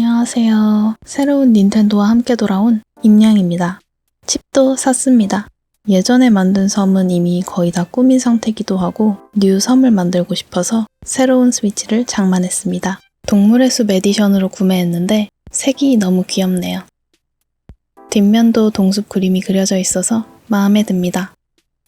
안녕하세요. 새로운 닌텐도와 함께 돌아온 임양입니다. 칩도 샀습니다. 예전에 만든 섬은 이미 거의 다 꾸민 상태기도 하고 뉴 섬을 만들고 싶어서 새로운 스위치를 장만했습니다. 동물의 숲 에디션으로 구매했는데 색이 너무 귀엽네요. 뒷면도 동숲 그림이 그려져 있어서 마음에 듭니다.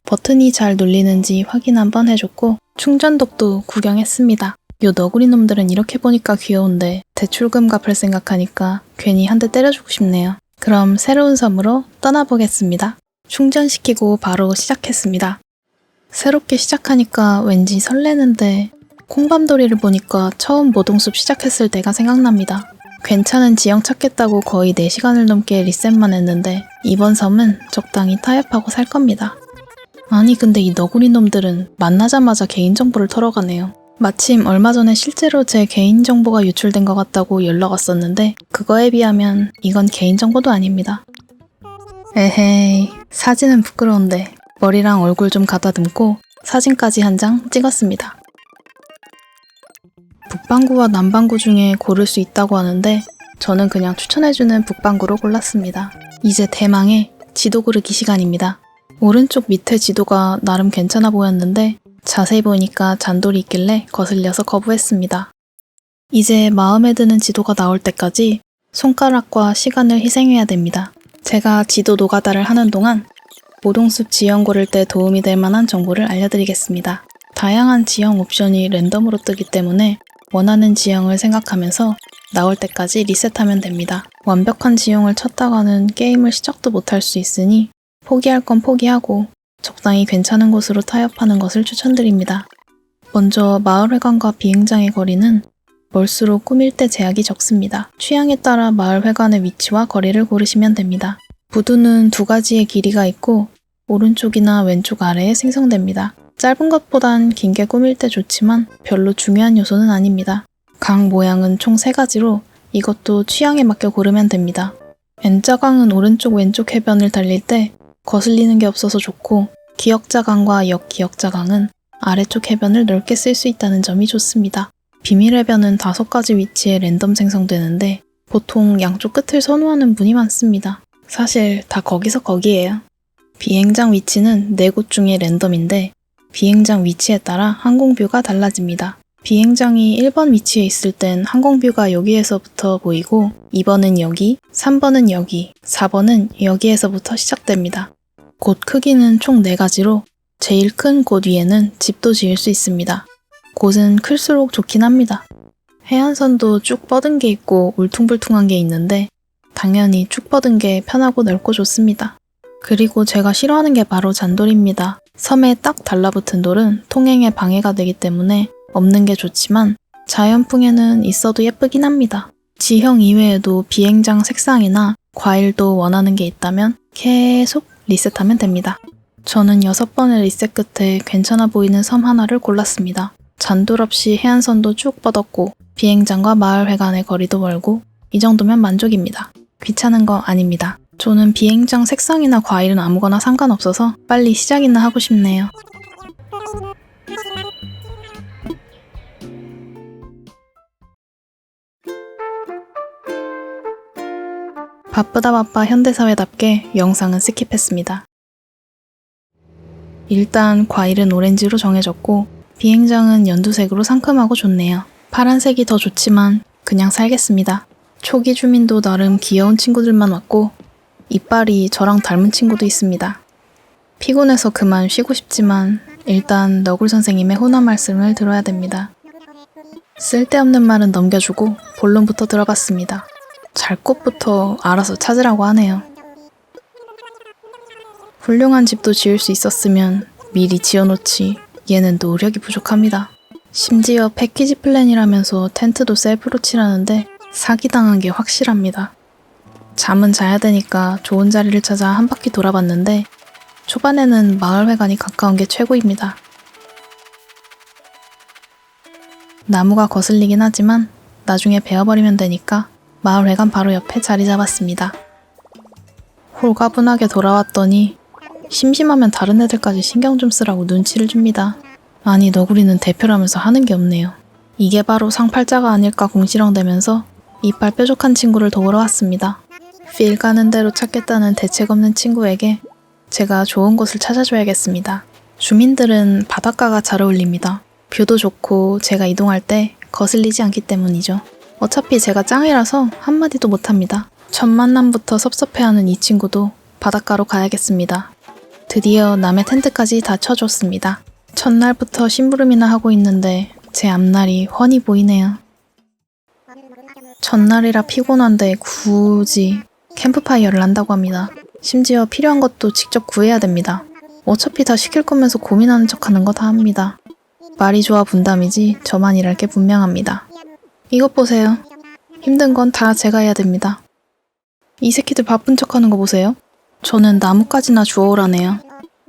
버튼이 잘 눌리는지 확인 한번 해줬고 충전독도 구경했습니다. 요 너구리 놈들은 이렇게 보니까 귀여운데 대출금 갚을 생각하니까 괜히 한 대 때려주고 싶네요. 그럼 새로운 섬으로 떠나보겠습니다. 충전시키고 바로 시작했습니다. 새롭게 시작하니까 왠지 설레는데 콩밤돌이를 보니까 처음 모동숲 시작했을 때가 생각납니다. 괜찮은 지형 찾겠다고 거의 4시간을 넘게 리셋만 했는데 이번 섬은 적당히 타협하고 살 겁니다. 아니 근데 이 너구리 놈들은 만나자마자 개인정보를 털어가네요. 마침 얼마 전에 실제로 제 개인정보가 유출된 것 같다고 연락 왔었는데 그거에 비하면 이건 개인정보도 아닙니다. 에헤이 사진은 부끄러운데 머리랑 얼굴 좀 가다듬고 사진까지 한 장 찍었습니다. 북방구와 남방구 중에 고를 수 있다고 하는데 저는 그냥 추천해주는 북방구로 골랐습니다. 이제 대망의 지도 고르기 시간입니다. 오른쪽 밑에 지도가 나름 괜찮아 보였는데 자세히 보니까 잔돌이 있길래 거슬려서 거부했습니다. 이제 마음에 드는 지도가 나올 때까지 손가락과 시간을 희생해야 됩니다. 제가 지도 노가다를 하는 동안 모동숲 지형 고를 때 도움이 될 만한 정보를 알려드리겠습니다. 다양한 지형 옵션이 랜덤으로 뜨기 때문에 원하는 지형을 생각하면서 나올 때까지 리셋하면 됩니다. 완벽한 지형을 찾다가는 게임을 시작도 못할 수 있으니 포기할 건 포기하고 적당히 괜찮은 곳으로 타협하는 것을 추천드립니다. 먼저 마을회관과 비행장의 거리는 멀수록 꾸밀 때 제약이 적습니다. 취향에 따라 마을회관의 위치와 거리를 고르시면 됩니다. 부두는 두 가지의 길이가 있고 오른쪽이나 왼쪽 아래에 생성됩니다. 짧은 것보단 긴 게 꾸밀 때 좋지만 별로 중요한 요소는 아닙니다. 강 모양은 총세 가지로 이것도 취향에 맞게 고르면 됩니다. N자강은 오른쪽 왼쪽 해변을 달릴 때 거슬리는 게 없어서 좋고 기역자강과 역기역자강은 아래쪽 해변을 넓게 쓸 수 있다는 점이 좋습니다. 비밀 해변은 다섯 가지 위치에 랜덤 생성되는데 보통 양쪽 끝을 선호하는 분이 많습니다. 사실 다 거기서 거기에요. 비행장 위치는 네 곳 중에 랜덤인데 비행장 위치에 따라 항공뷰가 달라집니다. 비행장이 1번 위치에 있을 땐 항공뷰가 여기에서부터 보이고 2번은 여기, 3번은 여기, 4번은 여기에서부터 시작됩니다. 곳 크기는 총 4가지로 제일 큰 곳 위에는 집도 지을 수 있습니다. 곳은 클수록 좋긴 합니다. 해안선도 쭉 뻗은 게 있고 울퉁불퉁한 게 있는데 당연히 쭉 뻗은 게 편하고 넓고 좋습니다. 그리고 제가 싫어하는 게 바로 잔돌입니다. 섬에 딱 달라붙은 돌은 통행에 방해가 되기 때문에 없는 게 좋지만 자연풍에는 있어도 예쁘긴 합니다. 지형 이외에도 비행장 색상이나 과일도 원하는 게 있다면 계속 리셋하면 됩니다. 저는 6번의 리셋 끝에 괜찮아 보이는 섬 하나를 골랐습니다. 잔돌 없이 해안선도 쭉 뻗었고 비행장과 마을회관의 거리도 멀고 이 정도면 만족입니다. 귀찮은 거 아닙니다. 저는 비행장 색상이나 과일은 아무거나 상관없어서 빨리 시작이나 하고 싶네요. 바쁘다 바빠 현대사회답게 영상은 스킵했습니다. 일단 과일은 오렌지로 정해졌고 비행장은 연두색으로 상큼하고 좋네요. 파란색이 더 좋지만 그냥 살겠습니다. 초기 주민도 나름 귀여운 친구들만 왔고 이빨이 저랑 닮은 친구도 있습니다. 피곤해서 그만 쉬고 싶지만 일단 너굴 선생님의 훈화 말씀을 들어야 됩니다. 쓸데없는 말은 넘겨주고 본론부터 들어갔습니다. 잘 곳부터 알아서 찾으라고 하네요. 훌륭한 집도 지을 수 있었으면 미리 지어놓지 얘는 노력이 부족합니다. 심지어 패키지 플랜이라면서 텐트도 셀프로 칠하는데 사기당한 게 확실합니다. 잠은 자야 되니까 좋은 자리를 찾아 한 바퀴 돌아봤는데 초반에는 마을회관이 가까운 게 최고입니다. 나무가 거슬리긴 하지만 나중에 베어버리면 되니까 마을회관 바로 옆에 자리 잡았습니다. 홀가분하게 돌아왔더니 심심하면 다른 애들까지 신경 좀 쓰라고 눈치를 줍니다. 아니 너구리는 대표라면서 하는 게 없네요. 이게 바로 상팔자가 아닐까 공시렁대면서 이빨 뾰족한 친구를 도우러 왔습니다. 필 가는 대로 찾겠다는 대책 없는 친구에게 제가 좋은 곳을 찾아줘야겠습니다. 주민들은 바닷가가 잘 어울립니다. 뷰도 좋고 제가 이동할 때 거슬리지 않기 때문이죠. 어차피 제가 짱이라서 한마디도 못합니다. 첫 만남부터 섭섭해하는 이 친구도 바닷가로 가야겠습니다. 드디어 남의 텐트까지 다 쳐줬습니다. 첫날부터 심부름이나 하고 있는데 제 앞날이 훤히 보이네요. 첫날이라 피곤한데 굳이 캠프파이어를 한다고 합니다. 심지어 필요한 것도 직접 구해야 됩니다. 어차피 다 시킬 거면서 고민하는 척 하는 거 다 합니다. 말이 좋아 분담이지 저만 일할 게 분명합니다. 이것 보세요. 힘든 건 다 제가 해야 됩니다. 이 새끼들 바쁜 척 하는 거 보세요. 저는 나뭇가지나 주워오라네요.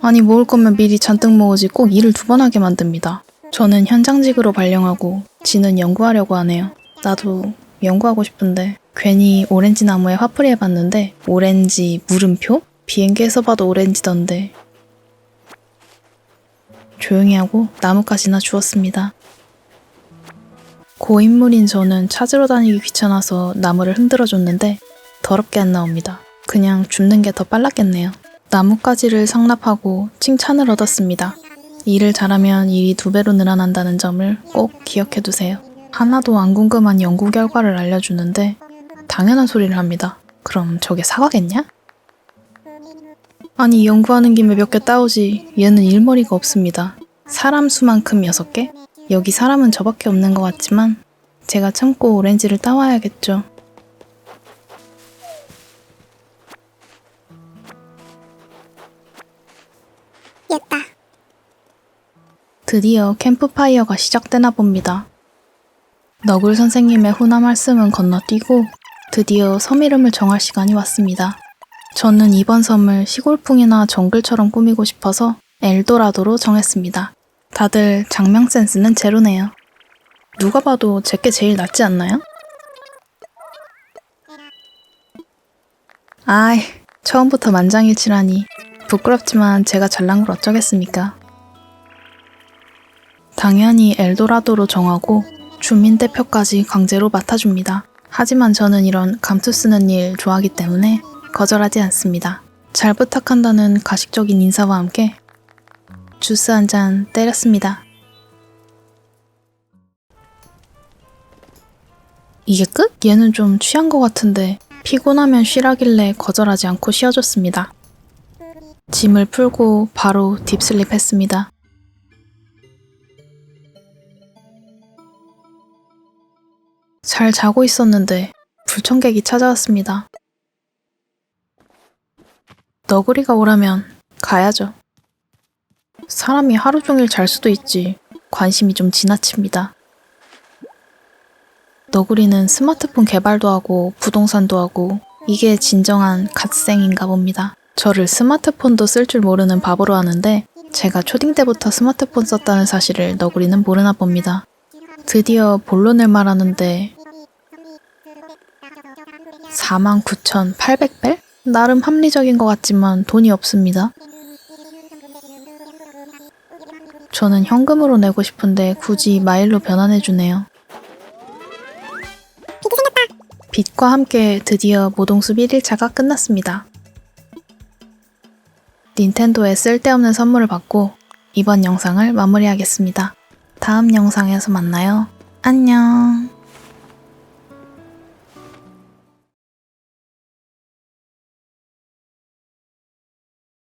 아니 모을 거면 미리 잔뜩 모으지 꼭 일을 두 번 하게 만듭니다. 저는 현장직으로 발령하고 지는 연구하려고 하네요. 나도 연구하고 싶은데 괜히 오렌지 나무에 화풀이 해봤는데 오렌지 물음표? 비행기에서 봐도 오렌지던데 조용히 하고 나뭇가지나 주웠습니다. 고인물인 저는 찾으러 다니기 귀찮아서 나무를 흔들어 줬는데 더럽게 안 나옵니다. 그냥 줍는 게 더 빨랐겠네요. 나뭇가지를 상납하고 칭찬을 얻었습니다. 일을 잘하면 일이 두 배로 늘어난다는 점을 꼭 기억해 두세요. 하나도 안 궁금한 연구 결과를 알려주는데 당연한 소리를 합니다. 그럼 저게 사과겠냐? 아니 연구하는 김에 몇 개 따오지 얘는 일머리가 없습니다. 사람 수만큼 여섯 개? 여기 사람은 저밖에 없는 것 같지만 제가 참고 오렌지를 따와야겠죠. 됐다. 드디어 캠프파이어가 시작되나 봅니다. 너굴 선생님의 훈화 말씀은 건너뛰고 드디어 섬 이름을 정할 시간이 왔습니다. 저는 이번 섬을 시골풍이나 정글처럼 꾸미고 싶어서 엘도라도로 정했습니다. 다들 장명 센스는 제로네요. 누가 봐도 제게 제일 낫지 않나요? 아이, 처음부터 만장일치라니 부끄럽지만 제가 잘난 걸 어쩌겠습니까? 당연히 엘도라도로 정하고 주민 대표까지 강제로 맡아줍니다. 하지만 저는 이런 감투 쓰는 일 좋아하기 때문에 거절하지 않습니다. 잘 부탁한다는 가식적인 인사와 함께 주스 한 잔 때렸습니다. 이게 끝? 얘는 좀 취한 것 같은데 피곤하면 쉬라길래 거절하지 않고 쉬어줬습니다. 짐을 풀고 바로 딥슬립 했습니다. 잘 자고 있었는데 불청객이 찾아왔습니다. 너구리가 오라면 가야죠. 사람이 하루 종일 잘 수도 있지. 관심이 좀 지나칩니다. 너구리는 스마트폰 개발도 하고 부동산도 하고 이게 진정한 갓생인가 봅니다. 저를 스마트폰도 쓸 줄 모르는 바보로 하는데 제가 초딩 때부터 스마트폰 썼다는 사실을 너구리는 모르나 봅니다. 드디어 본론을 말하는데 49,800벨? 나름 합리적인 것 같지만 돈이 없습니다. 저는 현금으로 내고 싶은데 굳이 마일로 변환해주네요. 빛과 함께 드디어 모동숲 1일차가 끝났습니다. 닌텐도에 쓸데없는 선물을 받고 이번 영상을 마무리하겠습니다. 다음 영상에서 만나요. 안녕.